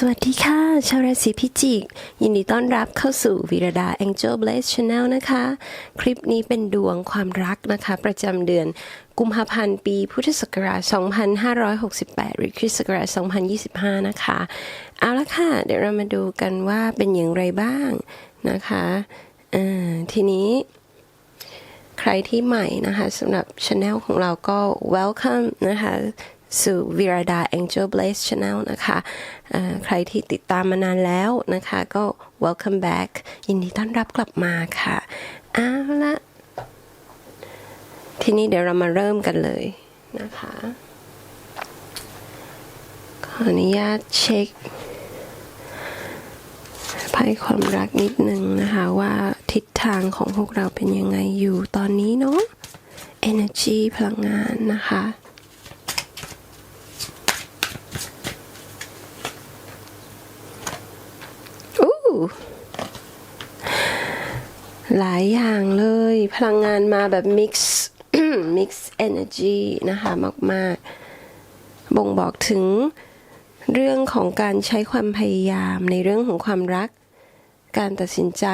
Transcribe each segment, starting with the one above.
สวัสดีค่ะ ชาวราศีพิจิก ยินดีต้อนรับเข้าสู่วิรดา Angel Blaze Channel นะคะ คลิปนี้เป็นดวงความรักนะคะ ประจำเดือนกุมภาพันธ์ปีพุทธศักราช 2568 หรือคริสต์ศักราช 2025 นะคะ เอาละค่ะ เดี๋ยวเรามาดูกันว่าเป็นอย่างไรบ้างนะคะทีนี้ใครที่ใหม่นะคะสำหรับช anel ของเราก็ welcome นะคะ สู่ Virada Angel Blaze Channel นะคะใครที่ติดตามมานานแล้วนะคะ ก็ welcome back ยินดีต้อนรับกลับมาค่ะเอาละทีนี้เดี๋ยวเรามาเริ่มกันเลยนะคะ ขออนุญาตเช็คไพ่ความรักนิดนึงนะคะ ว่าทิศทางของพวกเราเป็นยังไงอยู่ตอนนี้เนาะ energy พลังงานนะคะ อู้ หลายอย่างเลย พลังงานมาแบบ mix mix energy นะคะมาก ๆ บ่งบอกถึงเรื่องของการใช้ความพยายามในเรื่องของความรัก การตัดสินใจ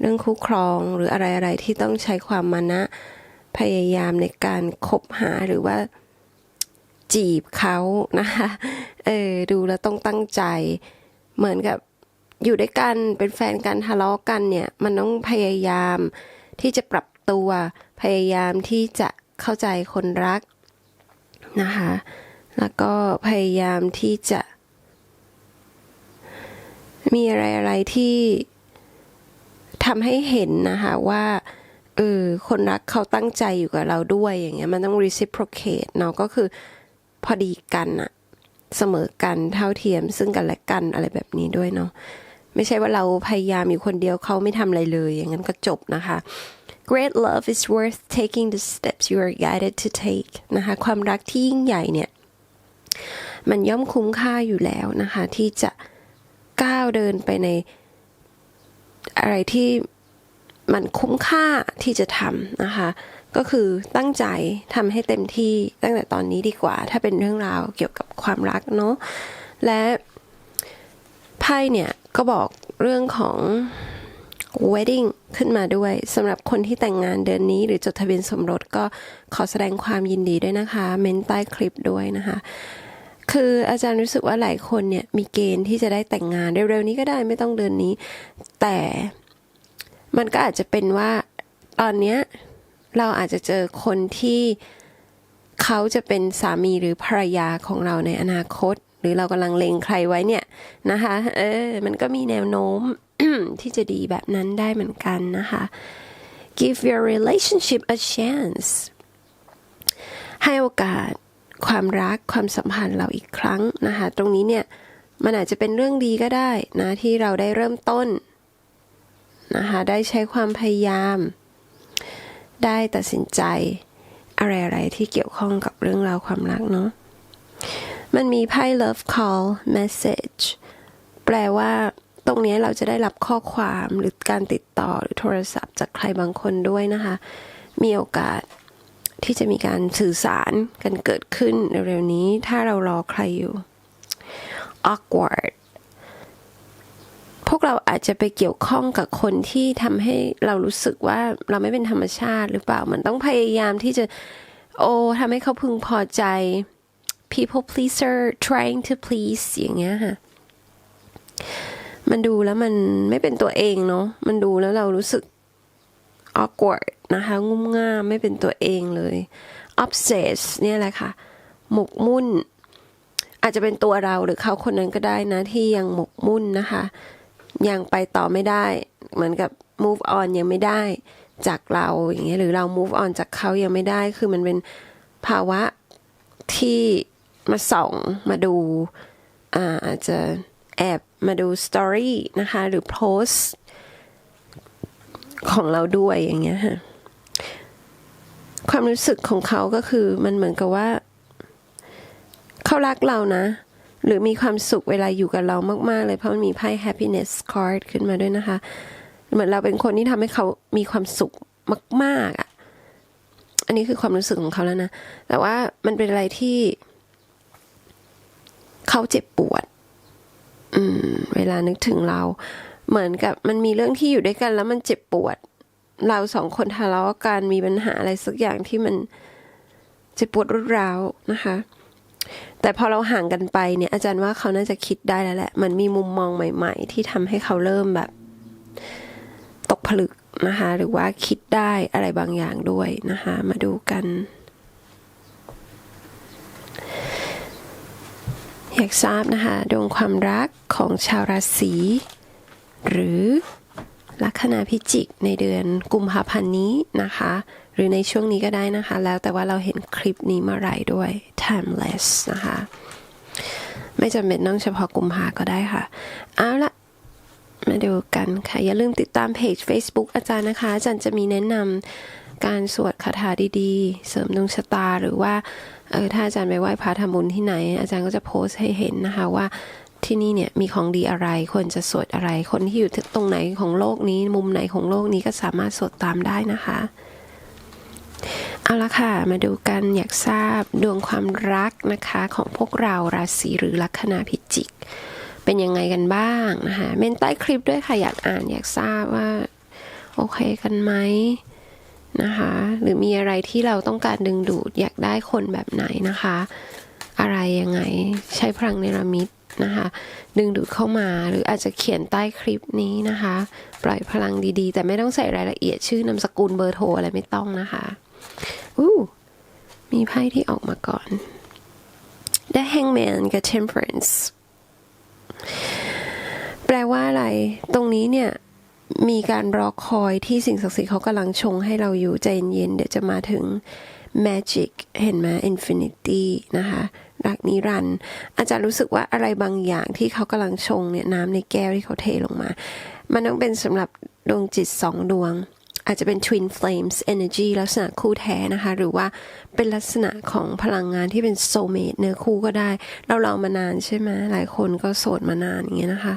เรื่องคู่ครองหรืออะไรๆที่ต้องใช้ความมานะ พยายามในการคบหาหรือว่าจีบเขานะคะ เออ ดูแล้วต้องตั้งใจ เหมือนกับ อยู่ด้วยกันเป็นแฟนกันทะเลาะกันเนี่ย มันต้องพยายามที่จะปรับตัวพยายามที่จะเข้าใจคนรักนะคะ แล้วก็พยายามที่จะ มีอะไรอะไรที่ทำให้เห็นนะคะว่าเออคนรักเขาตั้งใจอยู่กับเราด้วยอย่างเงี้ยมันต้อง reciprocate เนาะก็คือพอดีกันอะเสมอกันเท่าเทียมซึ่งกันและกันอะไรแบบนี้ด้วยเนาะ ไม่ใช่ว่าเราพยายามอยู่คนเดียวเขาไม่ทำอะไรเลย อย่างนั้นก็จบนะคะ Great love is worth taking the steps you are guided to take นะคะ ความรักที่ยิ่งใหญ่เนี่ย มันย่อมคุ้มค่าอยู่แล้วนะคะ ที่จะก้าวเดินไปในอะไรที่มันคุ้มค่าที่จะทำนะคะ ก็คือตั้งใจทำให้เต็มที่ตั้งแต่ตอนนี้ดีกว่า ถ้าเป็นเรื่องราวเกี่ยวกับความรักเนาะและไพ่เนี่ย ก็บอกเรื่องของ wedding ขึ้นมาด้วยสำหรับคนที่แต่งงานเดือนนี้ หรือจดทะเบียนสมรสก็ขอแสดงความยินดีด้วยนะคะ เม้นใต้คลิปด้วยนะคะ คืออาจารย์รู้สึกว่าหลายคนเนี่ยมีเกณฑ์ที่จะได้แต่งงานเร็วๆนี้ก็ได้ไม่ต้องเดือนนี้ แต่มันก็อาจจะเป็นว่าตอนเนี้ยเราอาจจะเจอคนที่เขาจะเป็นสามีหรือภรรยาของเราในอนาคต หรือเรากำลังเล็งใครไว้เนี่ยนะคะ เออ มันก็มีแนวโน้มที่จะดีแบบนั้นได้เหมือนกันนะคะ give your relationship a chance ให้โอกาสความรักความสัมพันธ์เราอีกครั้งนะคะ ตรงนี้เนี่ยมันอาจจะเป็นเรื่องดีก็ได้นะที่เราได้เริ่มต้นนะคะได้ใช้ความพยายาม ได้ตัดสินใจอะไรๆที่เกี่ยวข้องกับเรื่องราวความรักเนาะ มันมีไพ่ love call message แปลว่าตรงนี้เราจะได้รับข้อความหรือการติดต่อหรือโทรศัพท์จากใครบางคนด้วยนะคะ มีโอกาสที่จะมีการสื่อสารกันเกิดขึ้นเร็วๆนี้ ถ้าเรารอใครอยู่ awkward พวกเราอาจจะไปเกี่ยวข้องกับคนที่ทำให้เรารู้สึกว่าเราไม่เป็นธรรมชาติหรือเปล่า มันต้องพยายามที่จะโอ้ทำให้เขาพึงพอใจ people pleaser trying to please อย่างเงี้ยค่ะ มันดูแล้วมันไม่เป็นตัวเองเนาะ มันดูแล้วเรารู้สึก awkward นะคะ งุ่มง่ามไม่เป็นตัวเองเลย obsess เนี่ยแหละค่ะ หมกมุ่น อาจจะเป็นตัวเราหรือเขาคนนั้นก็ได้นะที่ยังหมกมุ่นนะคะ ยังไปต่อไม่ได้ เหมือนกับ move on ยังไม่ได้จากเราอย่างเงี้ยหรือเรา move on จากเขายังไม่ได้ คือมันเป็นภาวะที่ มาส่องมาดูอ่าจจะแอบมาดูสตอรี่นะคะ หรือโพสต์ของเราด้วยอย่างเงี้ยค่ะความรู้สึกของเขาก็คือมันเหมือนกับว่า เขารักเรานะ หรือมีความสุขเวลาอยู่กับเรามาก ๆ เลย เพราะมันมีไพ่ happiness card ขึ้นมาด้วยนะคะ เหมือนเราเป็นคนที่ทำให้เขามีความสุขมาก ๆอะอันนี้คือความรู้สึกของเขาแล้วนะ แต่ว่ามันเป็นอะไรที่ เขาเจ็บปวด อืม เวลานึกถึงเรา เหมือนกับมันมีเรื่องที่อยู่ด้วยกัน แล้วมันเจ็บปวด เราสองคนทะเลาะกันมีปัญหาอะไรสักอย่างที่มันเจ็บปวดรุดร้าวนะคะ แต่พอเราห่างกันไปเนี่ย อาจารย์ว่าเขาน่าจะคิดได้แล้วแหละ มันมีมุมมองใหม่ ๆ ที่ทำให้เขาเริ่มแบบ ตกผลึกนะคะ หรือว่าคิดได้อะไรบางอย่างด้วยนะคะ มาดูกัน อยากทราบนะคะดวงความรักของชาวราศีหรือลัคนาพิจิกในเดือนกุมภาพันธ์นี้นะคะ หรือในช่วงนี้ก็ได้นะคะ แล้วแต่ว่าเราเห็นคลิปนี้เมื่อไหร่ด้วย timeless นะคะ ไม่จำเป็นต้องเฉพาะกุมภาก็ได้ค่ะ เอาละมาดูกันค่ะ อย่าลืมติดตามเพจ Facebook อาจารย์นะคะ อาจารย์จะมีแนะนำ การสวดคาถาดีๆ เสริมดวงชะตาหรือว่าเออถ้าอาจารย์ไปไหว้พระทำบุญที่ไหน อาจารย์ก็จะโพสต์ให้เห็นนะคะว่าที่นี่เนี่ยมีของดีอะไรควรจะสวดอะไร คนที่อยู่ตรงไหนของโลกนี้มุมไหนของโลกนี้ก็สามารถสวดตามได้นะคะเอาละค่ะ มาดูกันอยากทราบดวงความรักนะคะของพวกเราราศีหรือลัคนาพิจิก เป็นยังไงกันบ้างนะคะเมนใต้คลิปด้วยค่ะ อยากอ่านอยากทราบว่า โอเคกันไหม นะคะ หรือมีอะไรที่เราต้องการดึงดูดอยากได้คนแบบไหนนะคะ อะไรยังไงใช้พลังเนรมิตนะคะ ดึงดูดเข้ามาหรืออาจจะเขียนใต้คลิปนี้นะคะ ปล่อยพลังดีๆ แต่ไม่ต้องใส่รายละเอียดชื่อนามสกุลเบอร์โทรอะไรไม่ต้องนะคะอู้มีไพ่ที่ออกมาก่อน The Hangman กับ Temperance แปลว่าอะไร ตรงนี้เนี่ย มีการรอคอยที่สิ่งศักดิ์สิทธิ์เขากำลังชงให้เราอยู่ใจเย็นๆเดี๋ยวจะมาถึง Magic เห็นไหม Infinity นะคะรักนิรันด์อาจารย์รู้สึกว่าอะไรบางอย่างที่เขากำลังชงเนี่ยน้ำในแก้วที่เขาเทลงมา มันต้องเป็นสำหรับดวงจิตสองดวง อาจจะเป็น Twin Flames Energy ลักษณะคู่แท้นะคะ หรือว่าเป็นลักษณะของพลังงานที่เป็น Soulmate เนื้อคู่ก็ได้ เราเรามานานใช่ไหมหลายคนก็โสดมานานอย่างเงี้ยนะคะ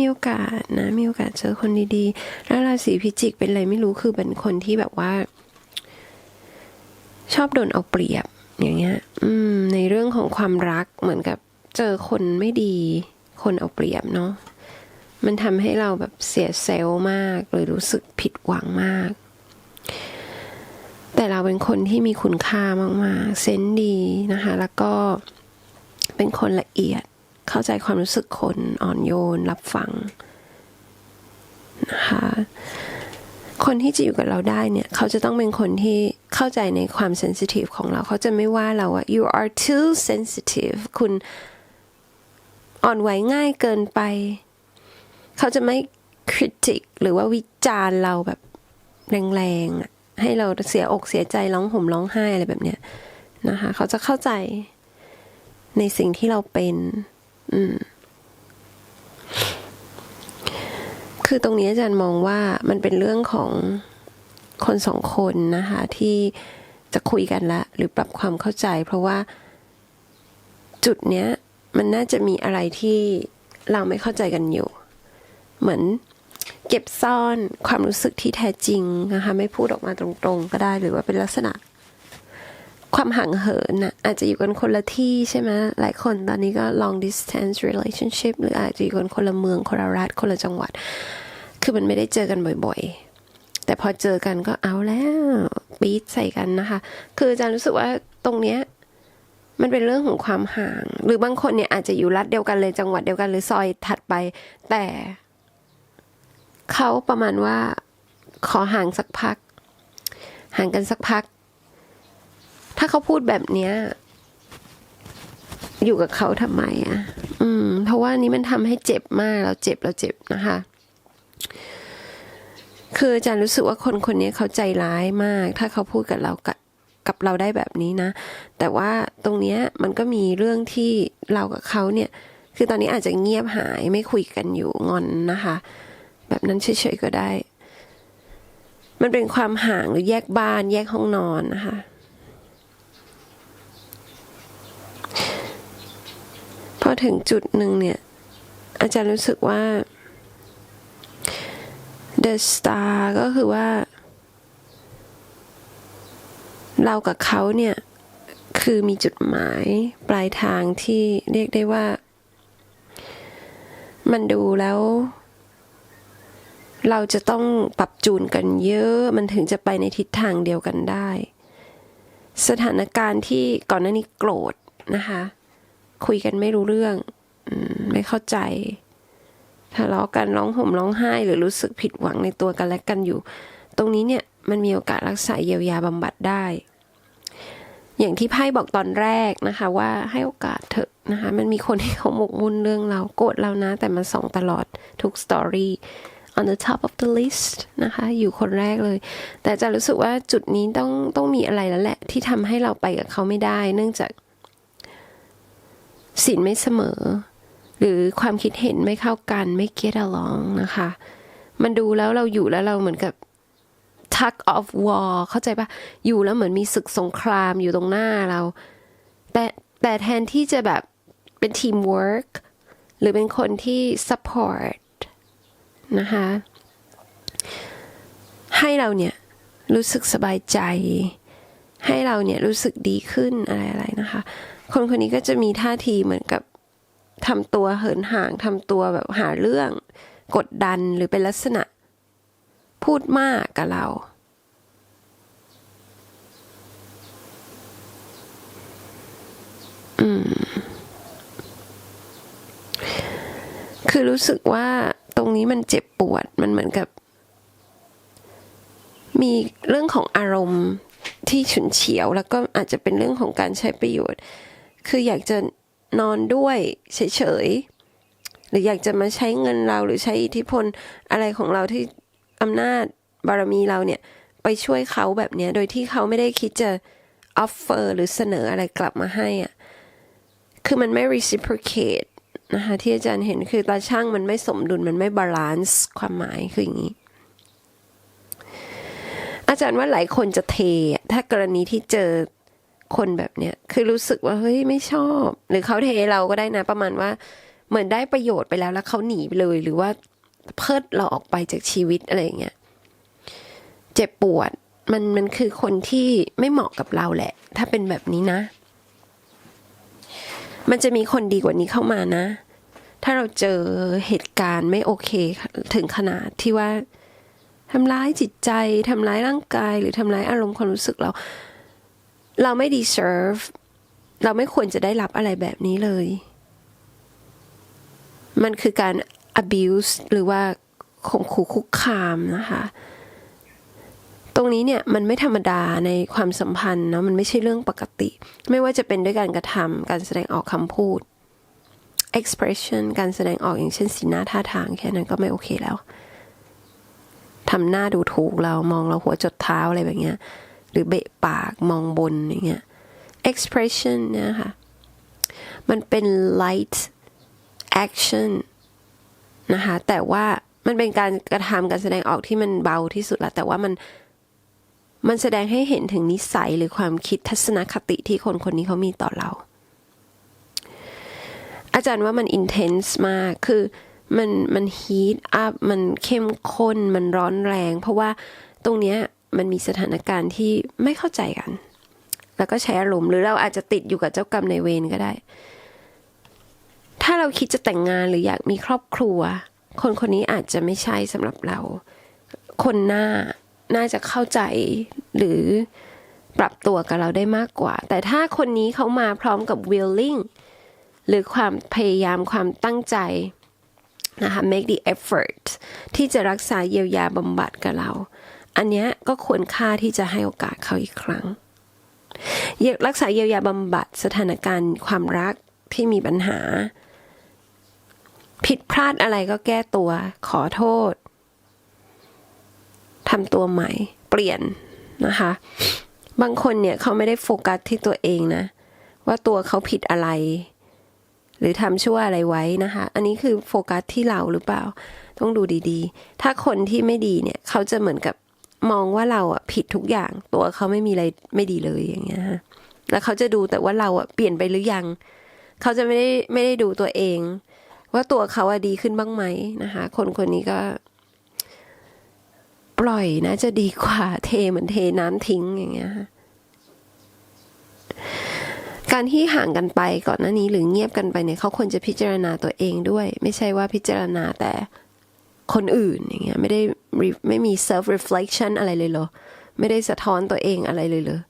มีโอกาสนะ มีโอกาสเจอคนดีๆ แล้วราศีพิจิกเป็นอะไรไม่รู้คือเป็นคนที่แบบว่า ชอบโดนเอาเปรียบอย่างเงี้ย อืม ในเรื่องของความรักเหมือนกับเจอคนไม่ดี คนเอาเปรียบเนาะมันทำให้เราแบบเสียเซลล์มากหรือรู้สึกผิดหวังมาก แต่เราเป็นคนที่มีคุณค่ามากๆ เซนดีนะคะ แล้วก็เป็นคนละเอียด เข้าใจความรู้สึกคนอ่อนโยนรับฟังนะคะคนที่จะอยู่กับเราได้เนี่ย เขาจะต้องเป็นคนที่เข้าใจในความเซนซิทีฟของเรา เขาจะไม่ว่าเราอะ you are too sensitive คุณอ่อนไหวง่ายเกินไป เขาจะไม่คริติกหรือว่าวิจารณ์เราแบบแรงๆอะให้เราเสียอกเสียใจร้องห่มร้องไห้อะไรแบบเนี้ยนะคะ เขาจะเข้าใจในสิ่งที่เราเป็น อืม คือตรงนี้อาจารย์มองว่ามันเป็นเรื่องของคนสองคนนะคะ ที่จะคุยกันละ หรือปรับความเข้าใจ เพราะว่าจุดเนี้ย มันน่าจะมีอะไรที่เราไม่เข้าใจกันอยู่ เหมือนเก็บซ่อนความรู้สึกที่แท้จริงนะคะ ไม่พูดออกมาตรงๆ ก็ได้ หรือว่าเป็นลักษณะ ความห่างเหินน่ะอาจจะอยู่กันคนละที่ใช่ไหมหลายคนตอนนี้ก็ long distance relationship หรืออาจจะอยู่กันคนละเมืองคนละรัฐคนละจังหวัด คือมันไม่ได้เจอกันบ่อยๆ แต่พอเจอกันก็เอาแล้วปี๊ดใส่กันนะคะ คืออาจารย์รู้สึกว่าตรงเนี้ยมันเป็นเรื่องของความห่าง หรือบางคนเนี่ยอาจจะอยู่รัฐเดียวกันเลยจังหวัดเดียวกันหรือซอยถัดไป แต่เขาประมาณว่าขอห่างสักพัก ห่างกันสักพัก ถ้าเขาพูดแบบเนี้ย อยู่กับเขาทำไมอะ อืม เพราะว่านี้มันทำให้เจ็บมาก เราเจ็บเราเจ็บนะคะ คืออาจารย์รู้สึกว่าคนคนนี้เขาใจร้ายมาก ถ้าเขาพูดกับเรากับกับเราได้แบบนี้นะ แต่ว่าตรงเนี้ยมันก็มีเรื่องที่เรากับเขาเนี่ย คือตอนนี้อาจจะเงียบหายไม่คุยกันอยู่งอนนะคะ แบบนั้นเฉยๆก็ได้ มันเป็นความห่างหรือแยกบ้านแยกห้องนอนนะคะ อถึงจุดหนึ่งเนี่ย อาจารย์รู้สึกว่า The Star ก็คือว่า เรากับเขาเนี่ย คือมีจุดหมายปลายทางที่เรียกได้ว่า มันดูแล้ว เราจะต้องปรับจูนกันเยอะ มันถึงจะไปในทิศทางเดียวกันได้ สถานการณ์ที่ก่อนหน้านี้โกรธนะคะ คุยกันไม่รู้เรื่องอมไม่เข้าใจทะเลาะกันร้องห่มร้องไห้ หรือรู้สึกผิดหวังในตัวกันและกันอยู่ ตรงนี้เนี่ยมันมีโอกาสรักษาเยียวยาบำบัดได้ อย่างที่ไพ่บอกตอนแรกนะคะ ว่าให้โอกาสเถอะนะคะ มันมีคนที่เขาหมกมุ่นเรื่องเราโกรธเรานะ แต่มันส่องตลอดทุกสตอรี่ on the top of the list นะคะ อยู่คนแรกเลย แต่จะรู้สึกว่าจุดนี้ต้องต้องมีอะไรแล้วแหละ ที่ทำให้เราไปกับเขาไม่ได้ เนื่องจาก สินไม่เสมอ หรือความคิดเห็นไม่เข้ากันไม่ get along นะคะ มันดูแล้วเราอยู่แล้วเราเหมือนกับ tug of war เข้าใจปะอยู่แล้วเหมือนมีศึกสงครามอยู่ตรงหน้าเรา แต่แต่แทนที่จะแบบเป็น teamwork หรือเป็นคนที่ support นะคะ ให้เราเนี่ย รู้สึกสบายใจ ให้เราเนี่ย รู้สึกดีขึ้นอะไรอะไรนะคะ คนคนนี้ก็จะมีท่าทีเหมือนกับทำตัวเหินห่างทำตัวแบบหาเรื่อง กดดันหรือเป็นลักษณะ พูดมากกับเรา อืม คือรู้สึกว่าตรงนี้มันเจ็บปวดมันเหมือนกับ มีเรื่องของอารมณ์ที่ฉุนเฉียว แล้วก็อาจจะเป็นเรื่องของการใช้ประโยชน์ คืออยากจะนอนด้วยเฉยๆ หรืออยากจะมาใช้เงินเราหรือใช้อิทธิพลอะไรของเราที่อำนาจบารมีเราเนี่ย ไปช่วยเขาแบบนี้โดยที่เขาไม่ได้คิดจะ offer หรือเสนออะไรกลับมาให้อะคือมันไม่ reciprocate นะคะที่อาจารย์เห็นคือตาช่างมันไม่สมดุลมันไม่บาลานซ์ความหมายคืออย่างนี้ อาจารย์ว่าหลายคนจะเทถ้ากรณีที่เจอ คนแบบเนี้ยคือรู้สึกว่าเฮ้ยไม่ชอบ หรือเขาเทเราก็ได้นะประมาณว่า เหมือนได้ประโยชน์ไปแล้วแล้วเขาหนีไปเลย หรือว่าเพิดเราออกไปจากชีวิตอะไรอย่างเงี้ยเจ็บปวดมันมันคือคนที่ไม่เหมาะกับเราแหละ ถ้าเป็นแบบนี้นะ มันจะมีคนดีกว่านี้เข้ามานะ ถ้าเราเจอเหตุการณ์ไม่โอเคถึงขนาดที่ว่าทำร้ายจิตใจทำร้ายร่างกาย หรือทำร้ายอารมณ์ความรู้สึกเรา เราไม่ deserve เราไม่ควรจะได้รับอะไรแบบนี้เลย มันคือการ abuse หรือว่าข่มขู่คุกคามนะคะ ตรงนี้เนี่ยมันไม่ธรรมดาในความสัมพันธ์เนาะมันไม่ใช่เรื่องปกติ ไม่ว่าจะเป็นด้วยการกระทำการแสดงออกคำพูด expression การแสดงออกอย่างเช่นสีหน้าท่าทางแค่นั้นก็ไม่โอเคแล้วทำหน้าดูถูกเรามองเราหัวจดเท้าอะไรแบบเนี้ย หรือเบะปากมองบนอย่างเงี้ย expression เนี่ยค่ะ มันเป็น light action นะคะ แต่ว่ามันเป็นการกระทำการแสดงออกที่มันเบาที่สุดละแต่ว่ามันมันแสดงให้เห็นถึงนิสัยหรือความคิดทัศนคติที่คนคนนี้เขามีต่อเรา อาจารย์ว่ามัน intense มาก คือมันมัน heat up มันเข้มข้น มันร้อนแรง เพราะว่าตรงเนี้ย มันมีสถานการณ์ที่ไม่เข้าใจกัน แล้วก็ใช้อารมณ์หรือเราอาจจะติดอยู่กับเจ้ากรรมในเวรก็ได้ ถ้าเราคิดจะแต่งงานหรืออยากมีครอบครัว คนคนนี้อาจจะไม่ใช่สำหรับเรา คนหน้าน่าจะเข้าใจหรือปรับตัวกับเราได้มากกว่า แต่ถ้าคนนี้เขามาพร้อมกับ willing หรือความพยายามความตั้งใจนะคะ make the effort ที่จะรักษาเยียวยาบำบัดกับเรา อันเนี้ยก็ควรค่าที่จะให้โอกาสเขาอีกครั้ง รักษาเยียวยาบำบัดสถานการณ์ความรักที่มีปัญหา ผิดพลาดอะไรก็แก้ตัว ขอโทษทำตัวใหม่ เปลี่ยนนะคะ บางคนเนี่ยเขาไม่ได้โฟกัสที่ตัวเองนะ ว่าตัวเขาผิดอะไร หรือทำชั่วอะไรไว้นะคะ อันนี้คือโฟกัสที่เราหรือเปล่า ต้องดูดีๆ ถ้าคนที่ไม่ดีเนี่ย เขาจะเหมือนกับ มองว่าเราอะผิดทุกอย่าง ตัวเขาไม่มีอะไรไม่ดีเลยอย่างเงี้ยฮะแล้วเขาจะดูแต่ว่าเราอะเปลี่ยนไปหรือยัง เขาจะไม่ได้ไม่ได้ดูตัวเอง ว่าตัวเขาอะดีขึ้นบ้างไหมนะคะ คนคนนี้ก็ ปล่อยนะจะดีกว่าเทเหมือนเทน้ำทิ้งอย่างเงี้ยค่ะการที่ห่างกันไปก่อนหน้านี้หรือเงียบกันไปเนี่ยเขาควรจะพิจารณาตัวเองด้วย ไม่ใช่ว่าพิจารณาแต่ คนอื่นอย่างเงี้ยไม่ได้ไม่มี self reflection อะไรเลยเหรอ ไม่ได้สะท้อนตัวเองอะไรเลยเลย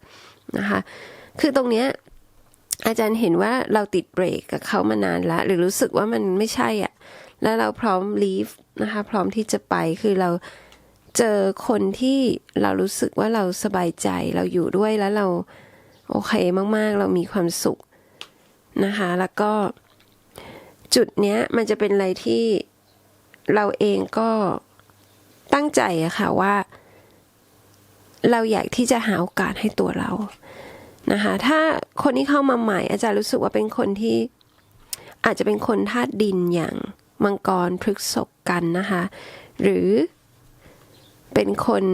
นะคะ คือตรงเนี้ยอาจารย์เห็นว่าเราติดเบรกกับเขามานานแล้วหรือรู้สึกว่ามันไม่ใช่อะ แล้วเราพร้อม leave นะคะ พร้อมที่จะไปคือเราเจอคนที่เรารู้สึกว่าเราสบายใจเราอยู่ด้วยแล้วเราโอเคมาก ๆ เรามีความสุขนะคะ แล้วก็จุดเนี้ยมันจะเป็นอะไรที่ เราเองก็ตั้งใจอะค่ะว่า เราอยากที่จะหาโอกาสให้ตัวเรานะคะ ถ้าคนที่เข้ามาใหม่อาจารย์รู้สึกว่าเป็นคนที่อาจจะเป็นคนธาตุดินอย่างมังกรพฤกษกกันนะคะ หรือเป็นคน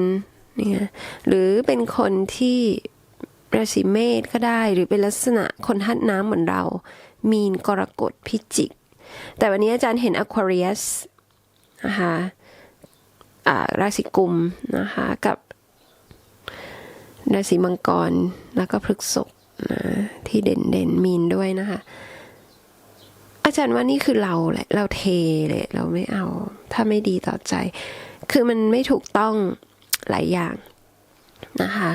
เนี่ยหรือเป็นคนที่ราศีเมษก็ได้ หรือเป็นลักษณะคนธาตุน้ำเหมือนเรา มีนกรกฎพิจิก แต่วันนี้อาจารย์เห็น Aquarius นะคะอ่าราศีกุมนะคะกับราศีมังกรแล้วก็พฤกษกนะที่เด่นเด่นมีนด้วยนะคะ อาจารย์ว่านี่คือเราแหละเราเทเลยเราไม่เอา ถ้าไม่ดีต่อใจ คือมันไม่ถูกต้องหลายอย่างนะคะ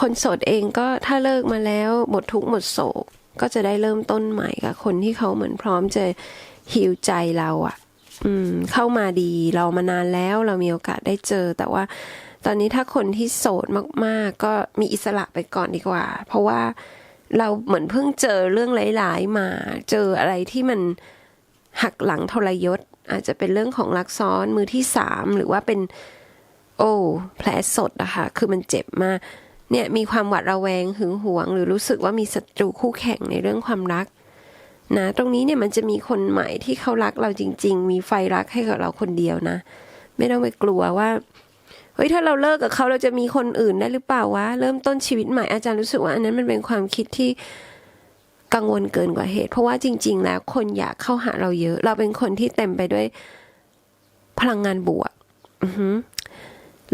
คนโสดเองก็ถ้าเลิกมาแล้วหมดทุกข์หมดโศกก็จะได้เริ่มต้นใหม่กับคนที่เขาเหมือนพร้อมจะฮิวใจเราอะ่ะ อืม เข้ามาดีเรามานานแล้วเรามีโอกาสได้เจอ แต่ว่า ตอนนี้ถ้าคนที่โสดมาก ๆ ก็มีอิสระไปก่อนดีกว่า เพราะว่าเราเหมือนเพิ่งเจอเรื่องหลายๆมา เจออะไรที่มันหักหลังทรยศ อาจจะเป็นเรื่องของรักซ้อนมือที่สามหรือว่าเป็น โอ้แผลสดอะค่ะคือมันเจ็บมากเนี่ยมีความหวาดระแวงหึงหวง หรือรู้สึกว่ามีศัตรูคู่แข่งในเรื่องความรัก นะตรงนี้เนี่ยมันจะมีคนใหม่ที่เขารักเราจริง ๆ มีไฟรักให้กับเราคนเดียวนะ ไม่ต้องไปกลัวว่าเฮ้ยถ้าเราเลิกกับเขาเราจะมีคนอื่นได้หรือเปล่าวะเริ่มต้นชีวิตใหม่อาจารย์รู้สึกว่าอันนั้นมันเป็นความคิดที่กังวลเกินกว่าเหตุ เพราะว่าจริง ๆ แล้วคนอยากเข้าหาเราเยอะ เราเป็นคนที่เต็มไปด้วยพลังงานบวก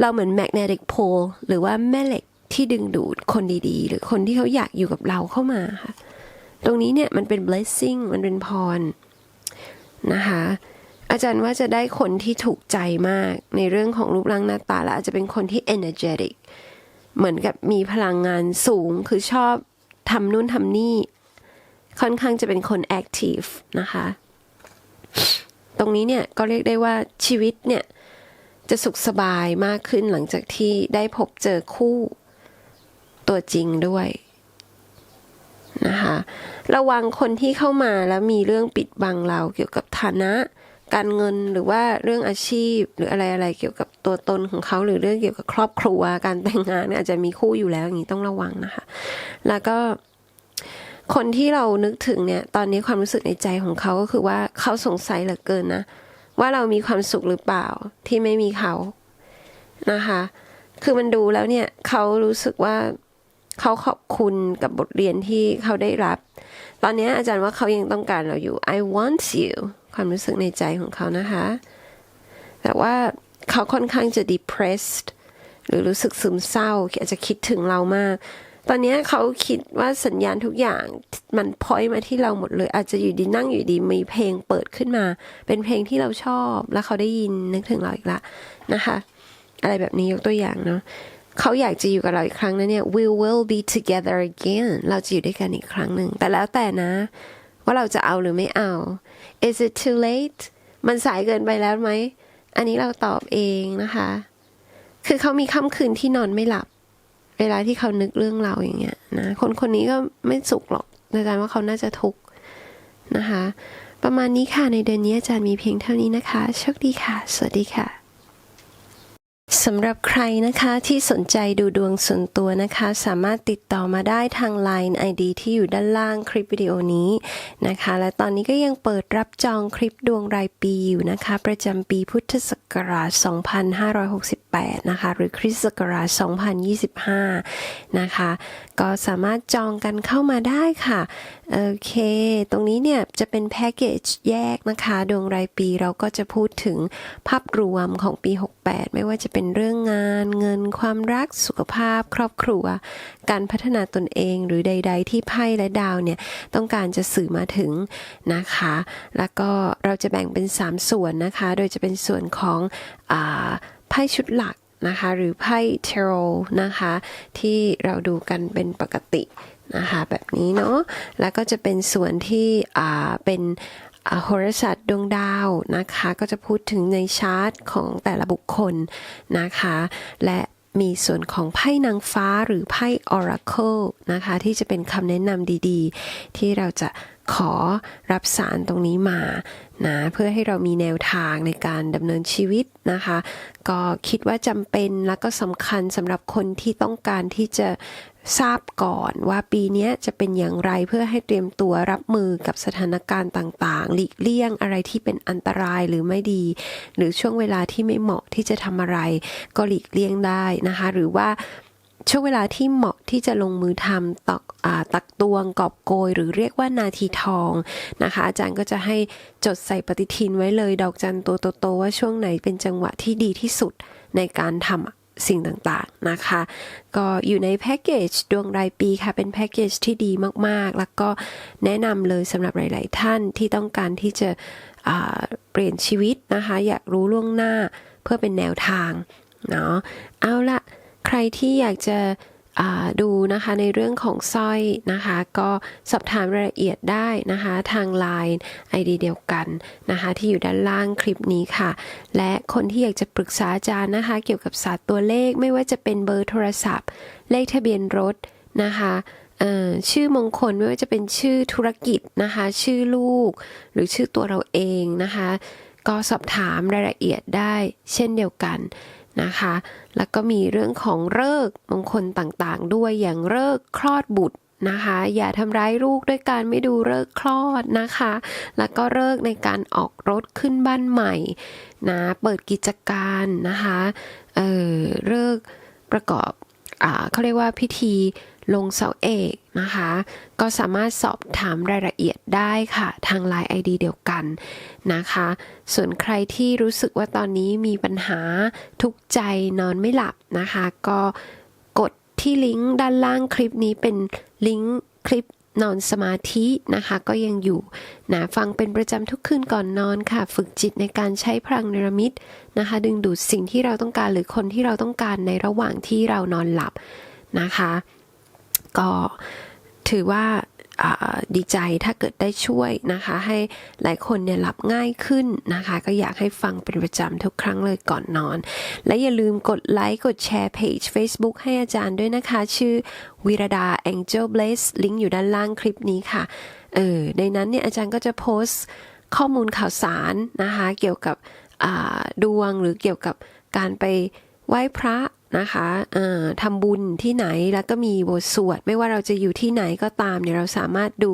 เราเหมือน magnetic pole หรือว่าแม่เหล็กที่ดึงดูดคนดีๆ หรือคนที่เขาอยากอยู่กับเราเข้ามาค่ะ ตรงนี้เนี่ยมันเป็น blessing มันเป็นพรนะคะ อาจารย์ว่าจะได้คนที่ถูกใจมากในเรื่องของรูปร่างหน้าตาและอาจจะเป็นคนที่ energetic เหมือนกับมีพลังงานสูงคือชอบทำนู่นทำนี่ ค่อนข้างจะเป็นคน active นะคะ ตรงนี้เนี่ยก็เรียกได้ว่าชีวิตเนี่ยจะสุขสบายมากขึ้นหลังจากที่ได้พบเจอคู่ตัวจริงด้วย นะคะระวังคนที่เข้ามาแล้วมีเรื่องปิดบังเราเกี่ยวกับฐานะ การเงินหรือว่าเรื่องอาชีพ หรืออะไรอะไรเกี่ยวกับตัวตนของเขาหรือเรื่องเกี่ยวกับครอบครัว การแต่งงานเนี่ยอาจจะมีคู่อยู่แล้วอย่างนี้ต้องระวังนะคะ แล้วก็คนที่เรานึกถึงเนี่ย ตอนนี้ความรู้สึกในใจของเขาก็คือว่าเขาสงสัยเหลือเกินนะ ว่าเรามีความสุขหรือเปล่าที่ไม่มีเขานะคะ คือมันดูแล้วเนี่ยเขารู้สึกว่า เขาขอบคุณกับบทเรียนที่เขาได้รับ ตอนนี้อาจารย์ว่าเขายังต้องการเราอยู่ I want you ความรู้สึกในใจของเขานะคะ แต่ว่าเขาค่อนข้างจะ depressed หรือรู้สึกซึมเศร้าอาจจะคิดถึงเรามาก ตอนนี้เขาคิดว่าสัญญาณทุกอย่างมันพอยมาที่เราหมดเลย อาจจะอยู่ดีนั่งอยู่ดีมีเพลงเปิดขึ้นมา เป็นเพลงที่เราชอบ แล้วเขาได้ยินนึกถึงเราอีกละนะคะ อะไรแบบนี้ยกตัวอย่างเนาะ เขาอยากจะอยู่กับเราอีกครั้งนะเนี่ย we will be together again เราจะอยู่ด้วยกันอีกครั้งหนึ่ง แต่แล้วแต่นะ ว่าเราจะเอาหรือไม่เอา is it too late มันสายเกินไปแล้วไหม อันนี้เราตอบเองนะคะ คือเขามีค่ำคืนที่นอนไม่หลับ เวลาที่เขานึกเรื่องเราอย่างเงี้ยนะ คนคนนี้ก็ไม่สุขหรอกอาจารย์ว่าเขาน่าจะทุกข์นะคะ ประมาณนี้ค่ะในเดือนนี้อาจารย์มีเพียงเท่านี้นะคะ โชคดีค่ะ สวัสดีค่ะ สำหรับใครนะคะที่สนใจดูดวงส่วนตัวนะคะ สามารถติดต่อมาได้ทาง Line ID ที่อยู่ด้านล่างคลิปวิดีโอนี้นะคะ และตอนนี้ก็ยังเปิดรับจองคลิปดวงรายปีอยู่นะคะ ประจำปีพุทธศักราช 2568 นะคะ หรือคริสต์ศักราช 2025 นะคะ ก็สามารถจองกันเข้ามาได้ค่ะ โอเค ตรงนี้เนี่ยจะเป็นแพ็กเกจแยกนะคะ ดวงรายปีเราก็จะพูดถึงภาพรวมของปี 68 ไม่ว่าจะเป็นเรื่องงานเงินความรักสุขภาพ ครอบครัว การพัฒนาตนเองหรือใด ๆ ที่ไพ่และดาวเนี่ยต้องการจะสื่อมาถึงนะคะ แล้วก็เราจะแบ่งเป็น 3 ส่วนนะคะ โดยจะเป็นส่วนของอไพ่ชุดหลัก นะคะหรือไพ่เทโรนะคะที่เราดูกันเป็นปกตินะคะแบบนี้เนาะแล้วก็จะเป็นส่วนที่อ่าเป็นอโหราศาสตร์ดวงดาวนะคะก็จะพูดถึงในชาร์ตของแต่ละบุคคลนะคะและมีส่วนของไพ่นางฟ้าหรือไพ่ Oracle นะคะที่จะเป็นคำแนะนำดีๆ ที่เราจะขอรับสารตรงนี้มา นะเพื่อให้เรามีแนวทางในการดำเนินชีวิตนะคะ ก็คิดว่าจำเป็นและก็สำคัญสำหรับคนที่ต้องการที่จะทราบก่อนว่าปีนี้จะเป็นอย่างไรเพื่อให้เตรียมตัวรับมือกับสถานการณ์ต่างๆ หลีกเลี่ยงอะไรที่เป็นอันตรายหรือไม่ดี หรือช่วงเวลาที่ไม่เหมาะที่จะทำอะไร ก็หลีกเลี่ยงได้นะคะ หรือว่า ช่วงเวลาที่เหมาะที่จะลงมือทำตักตักตวงกอบโกย หรือเรียกว่านาทีทองนะคะ อาจารย์ก็จะให้จดใส่ปฏิทินไว้เลยดอกจันตัวโตๆว่าช่วงไหนเป็นจังหวะที่ดีที่สุดในการทำสิ่งต่างๆนะคะ ก็อยู่ในแพ็กเกจดวงรายปีค่ะ เป็นแพ็กเกจที่ดีมากๆ แล้วก็แนะนำเลยสำหรับหลาย ๆ ท่านที่ต้องการที่จะเปลี่ยนชีวิตนะคะ อยากรู้ล่วงหน้าเพื่อเป็นแนวทางเนาะเอาละ ใครที่อยากจะดูนะคะในเรื่องของสร้อยนะคะ ก็สอบถามรายละเอียดได้นะคะทาง Line ID เดียวกันนะคะที่อยู่ด้านล่างคลิปนี้ค่ะ และคนที่อยากจะปรึกษาอาจารย์นะคะ เกี่ยวกับศาสตร์ตัวเลขไม่ว่าจะเป็นเบอร์โทรศัพท์ เลขทะเบียนรถนะคะชื่อมงคลไม่ว่าจะเป็นชื่อธุรกิจนะคะ ชื่อลูก หรือชื่อตัวเราเองนะคะ ก็สอบถามรายละเอียดได้เช่นเดียวกัน นะคะ แล้วก็มีเรื่องของเลิกมงคลต่างๆ ด้วยอย่างเลิกคลอดบุตรนะคะ อย่าทำร้ายลูกด้วยการไม่ดูเลิกคลอดนะคะ แล้วก็เลิกในการออกรถขึ้นบ้านใหม่นะเปิดกิจการนะคะเออเลิกประกอบอ่าเขาเรียกว่าพิธี ลงเสาเอกนะคะ ก็สามารถสอบถามรายละเอียดได้ค่ะ ทาง Line ID เดียวกันนะคะ ส่วนใครที่รู้สึกว่าตอนนี้มีปัญหาทุกใจนอนไม่หลับนะคะ ก็กดที่ลิงก์ด้านล่างคลิปนี้เป็นลิงก์คลิปนอนสมาธินะคะ ก็ยังอยู่นะฟังเป็นประจำทุกคืนก่อนนอนค่ะ ฝึกจิตในการใช้พลังเนรมิตนะคะ ดึงดูดสิ่งที่เราต้องการหรือคนที่เราต้องการในระหว่างที่เรานอนหลับนะคะ ก็ถือว่าดีใจถ้าเกิดได้ช่วยนะคะ ให้หลายคนเนี่ยหลับง่ายขึ้นนะคะ ก็อยากให้ฟังเป็นประจำทุกครั้งเลยก่อนนอน และอย่าลืมกดไลค์กดแชร์เพจ Facebook ให้อาจารย์ด้วยนะคะ ชื่อวิรดา Angel Blaze ลิงก์อยู่ด้านล่างคลิปนี้ค่ะเออในนั้นเนี่ยอาจารย์ก็จะโพสต์ข้อมูลข่าวสารนะคะ เกี่ยวกับดวงหรือเกี่ยวกับการไปไหว้พระ นะคะทำบุญที่ไหนแล้วก็มีบทสวด ไม่ว่าเราจะอยู่ที่ไหนก็ตามเนี่ยเราสามารถดู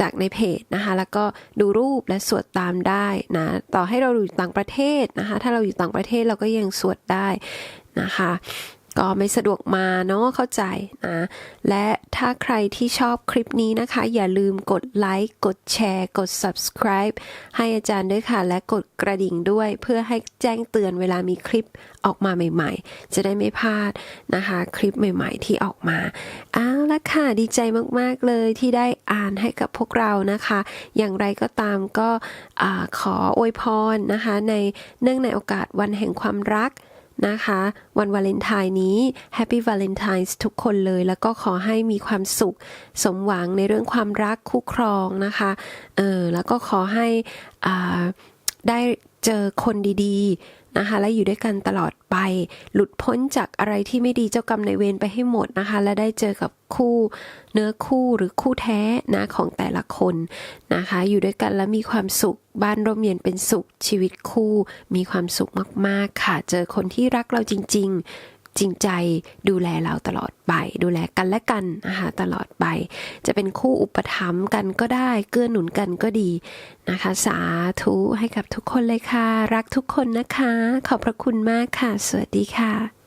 จากในเพจนะคะแล้วก็ดูรูปและสวดตามได้นะต่อให้เราอยู่ต่างประเทศนะคะถ้าเราอยู่ต่างประเทศเราก็ยังสวดได้นะคะ ก็ไม่สะดวกมาเนาะเข้าใจนะและถ้าใครที่ชอบคลิปนี้นะคะ อย่าลืมกดไลค์กดแชร์กด subscribe ให้อาจารย์ด้วยค่ะ และกดกระดิ่งด้วย เพื่อให้แจ้งเตือนเวลามีคลิปออกมาใหม่ ๆ จะได้ไม่พลาดนะคะ คลิปใหม่ ๆ ที่ออกมาเอาละค่ะดีใจมากๆเลยที่ได้อ่านให้กับพวกเรานะคะ อย่างไรก็ตามก็อขออวยพรนะคะ ในเนื่องในโอกาสวันแห่งความรัก นะคะ วันวาเลนไทน์นี้ Happy Valentine's ทุกคนเลย แล้วก็ขอให้มีความสุข สมหวังในเรื่องความรักคู่ครองนะคะ เออแล้วก็ขอให้ได้เจอคนดีๆ นะคะ และอยู่ด้วยกันตลอดไป หลุดพ้นจากอะไรที่ไม่ดีเจ้ากรรมในเวรไปให้หมดนะคะ และได้เจอกับคู่เนื้อคู่หรือคู่แท้นะของแต่ละคนนะคะ อยู่ด้วยกันแล้วมีความสุขบ้านร่มเย็นเป็นสุขชีวิตคู่ มีความสุขมากๆค่ะ เจอคนที่รักเราจริง ๆ จริงใจดูแลเราตลอดไป ดูแลกันและกันนะคะตลอดไป จะเป็นคู่อุปถัมภ์กันก็ได้ เกื้อหนุนกันก็ดีนะคะ สาธุให้กับทุกคนเลยค่ะ รักทุกคนนะคะ ขอบพระคุณมากค่ะ สวัสดีค่ะ